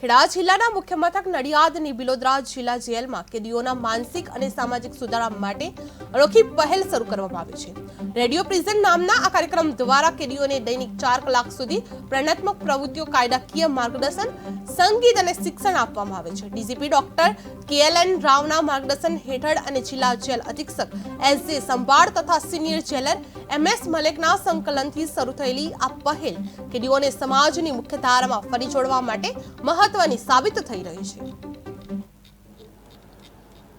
ખેડા જિલ્લાના મુખ્ય મથક નડિયાદની બિલોદરા જિલ્લા જેલમાં કેદીઓના માનસિક અને સામાજિક સુધારા માટે અનોખી પહેલ શરૂ કરવામાં આવી છે. રેડિયો પ્રિઝન નામના આ કાર્યક્રમ દ્વારા કેદીઓને દૈનિક ચાર કલાક સુધી પ્રેરણાત્મક પ્રવૃત્તિઓ, કાયદાકીય માર્ગદર્શન, સંગીત અને શિક્ષણ આપવામાં આવે છે. ડીજીપી ડોક્ટર કેએલએન રાવના માર્ગદર્શન હેઠળ અને જિલ્લા જેલ અધિક્ષક એસ જે સંભાળ તથા સિનિયર જેલર એમ એસ મલેકના સંકલનથી શરૂ થયેલી આ પહેલ કેદીઓને સમાજની મુખ્ય ધારામાં ફરી જોડવા માટે મહત્વની સાબિત થઈ રહી છે.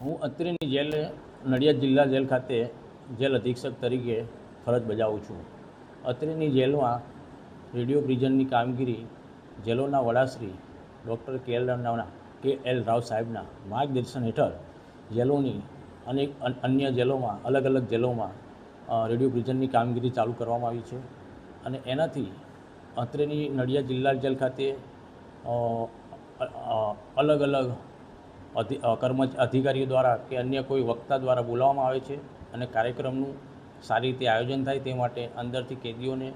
હું અત્રેની જેલ, નડિયાદ જિલ્લા જેલ ખાતે જેલ અધિક્ષક તરીકે ફરજ બજાવું છું. અત્રેની જેલમાં રેડિયો પ્રિઝનની કામગીરી જેલોના વડાશ્રી doctor K L K L Rao સાહેબના માર્ગદર્શન હેઠળ જેલોની અનેક અન- અન્ય જેલોમાં અલગ અલગ જેલોમાં રેડિયો પ્રિઝનની કામગીરી ચાલુ કરવામાં આવી છે. અને એનાથી અત્રેની નડિયાદ જિલ્લા જેલ ખાતે અલગ અલગ અધિ અ, કર્મ અધિકારીઓ દ્વારા કે અન્ય કોઈ વક્તા દ્વારા બોલાવવામાં આવે છે અને કાર્યક્રમનું સારી રીતે આયોજન થાય તે માટે અંદરથી કેદીઓને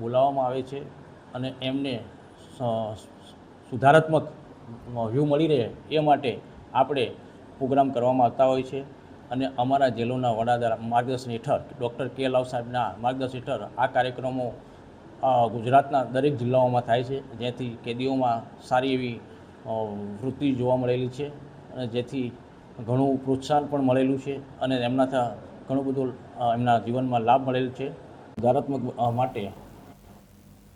બોલાવવામાં આવે છે અને એમને સુધારાત્મક વ્યૂ મળી રહે એ માટે આપણે પ્રોગ્રામ કરવામાં આવતા હોય છે અને અમારા જેલોના વડા માર્ગદર્શન હેઠળ ડૉક્ટર કે લાવ સાહેબના માર્ગદર્શન હેઠળ આ કાર્યક્રમો ગુજરાતના દરેક જિલ્લાઓમાં થાય છે. જેથી કેદીઓમાં સારી એવી વૃત્તિ જોવા મળેલી છે અને જેથી ઘણું પ્રોત્સાહન પણ મળેલું છે અને એમનાથી ઘણું બધું એમના જીવનમાં લાભ મળેલ છે. સુધારાત્મક માટે